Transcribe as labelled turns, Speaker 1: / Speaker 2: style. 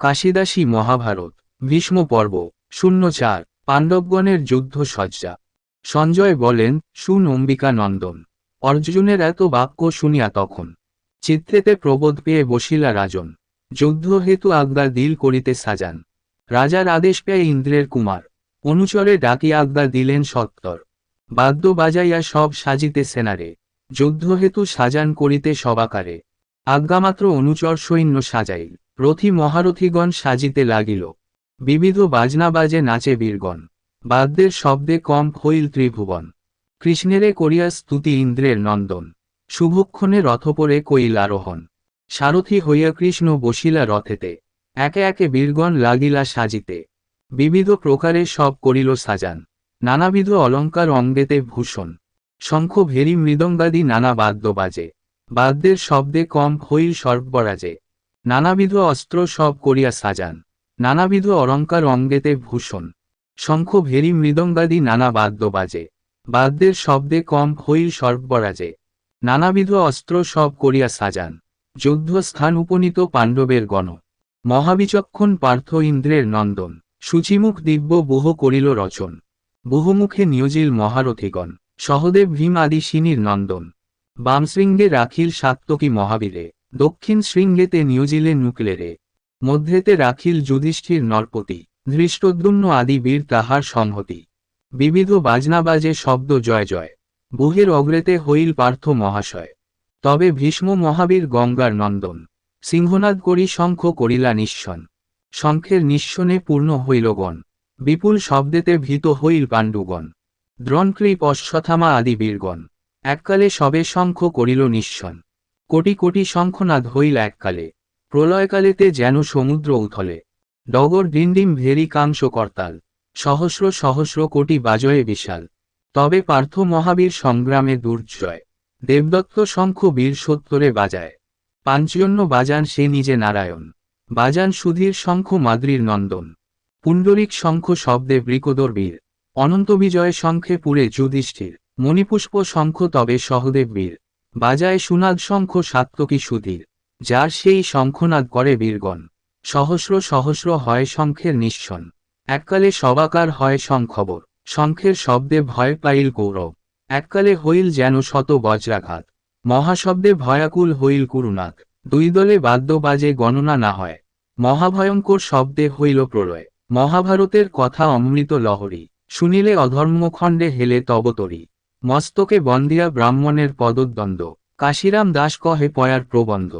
Speaker 1: কাশিদাসী মহাভারত, ভীষ্ম পর্ব, শূন্য চার, পাণ্ডবগণের যুদ্ধ সজ্জা। সঞ্জয় বলেন, শুন অম্বিকা নন্দন অর্জুনের এত বাক্য শুনিয়া তখন। চিত্রেতে প্রবোধ পেয়ে বসিলা রাজন, যুদ্ধ হেতু আজ্ঞা দিল করিতে সাজান। রাজার আদেশ পেয়ে ইন্দ্রের কুমার, অনুচরে ডাকি আজ্ঞা দিলেন সত্তর। বাদ্য বাজাইয়া সব সাজিতে সেনারে, যুদ্ধ হেতু সাজান করিতে সবাকারে। আজ্ঞামাত্র অনুচর সৈন্য সাজাইল। রথি মহারথীগণ সাজিতে লাগিল। বিবিধ বাজনা বাজে নাচে বীরগণ। বাদ্যের শব্দে কম হইল ত্রিভুবন। কৃষ্ণেরে করিয়া স্তুতি ইন্দ্রের নন্দন। শুভক্ষণে রথপরে কইল আরোহণ। সারথি হইয়া কৃষ্ণ বসিলা রথেতে। একে একে বীরগণ লাগিলা সাজিতে। বিবিধ প্রকারে সব করিল সাজান। নানাবিধ অলঙ্কার অঙ্গেতে ভূষণ। শঙ্খ ভেরি মৃদঙ্গাদি নানা বাদ্য বাজে। বাদ্যের শব্দে কম হইল সর্বরাজে নানাবিধ অস্ত্র সব করিয়া সাজান। নানাবিধ অলঙ্কার অঙ্গেতে ভূষণ। শঙ্খ ভেরি মৃদঙ্গাদি নানা বাদ্য বাজে। বাদ্যের শব্দে কম হইল সর্বরাজে। নানাবিধ অস্ত্র সব করিয়া সাজান। যুদ্ধ স্থান উপনীত পাণ্ডবের গণ। মহাবিচক্ষণ পার্থ ইন্দ্রের নন্দন। সূচিমুখ দিব্য বহু করিল রচন। বহুমুখে নিয়োজিল মহারথীগণ। সহদেব ভীম আদি সিনীর নন্দন। বামশৃঙ্গে রাখিল সাত্তকী মহাবীরে। দক্ষিণ শৃঙ্গেতে নিয়োজিলে নুকলেরে, মধ্যেতে রাখিল যুধিষ্ঠির নরপতি, ধৃষ্টদ্যুম্ন আদি বীর তাহার সংহতি। বিবিধ বাজনা বাজে শব্দ জয় জয় বুহের অগ্রেতে হইল পার্থ মহাশয়। তবে ভীষ্ম মহাবীর গঙ্গার নন্দন, সিংহনাদ করি শঙ্খ করিলা নিঃসন শঙ্খের নিঃসনে পূর্ণ হইল গণ, বিপুল শব্দেতে ভীত হইল পাণ্ডুগণ। দ্রণকৃপ অশ্বথামা আদি বীরগণ, এককালে সবে শঙ্খ করিল নিঃসন কোটি কোটি শঙ্খনাদ হইল এককালে, প্রলয়কালেতে যেন সমুদ্র উথলে। ডগর ডিন্ডিম ভেরি কাংস করতাল, সহস্র সহস্র কোটি বাজয়ে বিশাল। তবে পার্থ মহাবীর সংগ্রামে দুর্জয়, দেবদত্ত শঙ্খ বীর সত্তরে বাজায়। পাঞ্চজন্য বাজান সে নিজে নারায়ণ, বাজান সুধীর শঙ্খ মাদ্রির নন্দন। পুণ্ডরিক শঙ্খ শব্দে বৃকদর বীর, অনন্ত বিজয় শঙ্খে পুরে যুধিষ্ঠির, মণিপুষ্প শঙ্খ তবে সহদেব বীর। বাজায় সুনাদ শঙ্খ সাত্তকী সুধীর, যার সেই শঙ্খনাদ করে বীরগণ। সহস্র সহস্র হয় শঙ্খের নিঃসন, এককালে সবাকার হয় শঙ্খবর, শঙ্খের শব্দে ভয় পাইল কৌরব এককালে হইল যেন শত বজ্রাঘাত, মহাশব্দে ভয়াকুল হইল কুরুনাথ দুই দলে বাদ্য বাজে গণনা না হয়, মহাভয়ঙ্কর শব্দে হইল প্রলয়, মহাভারতের কথা অমৃত লহরী, শুনিলে অধর্মখণ্ডে হেলে তবতরী মস্তকে বন্দিয়া ব্রাহ্মণের পদদ্বন্দ্ব। কাশিরাম দাস কহে পয়ার প্রবন্ধ।